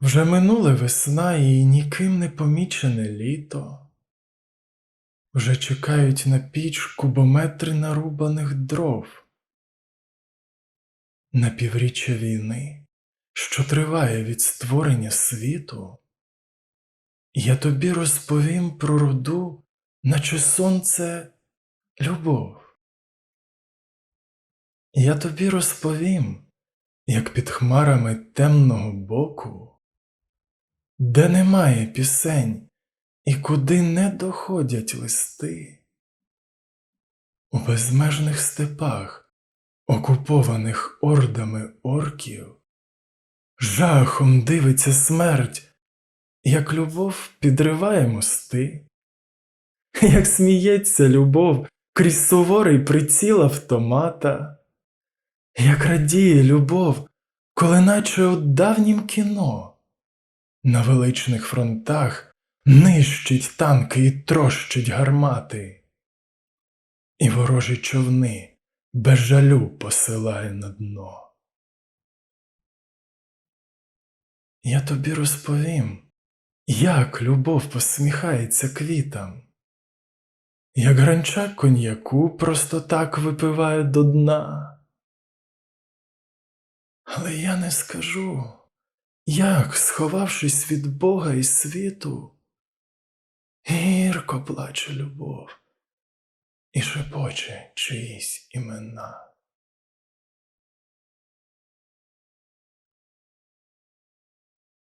Вже минуле весна і ніким не помічене літо. Вже чекають на піч кубометри нарубаних дров. На півріччя війни, що триває від створення світу, я тобі розповім про роду, наче сонце любов. Я тобі розповім, як під хмарами темного боку, де немає пісень і куди не доходять листи, у безмежних степах, окупованих ордами орків, жахом дивиться смерть, як любов підриває мости, як сміється любов крізь суворий приціл автомата, як радіє любов, коли наче у давнім кіно. На величних фронтах нищить танки і трощить гармати, і ворожі човни без жалю посилає на дно. Я тобі розповім, як любов посміхається квітам, як гранча коньяку просто так випиває до дна. Але я не скажу. Як, сховавшись від Бога і світу, гірко плаче любов і шепоче чиїсь імена.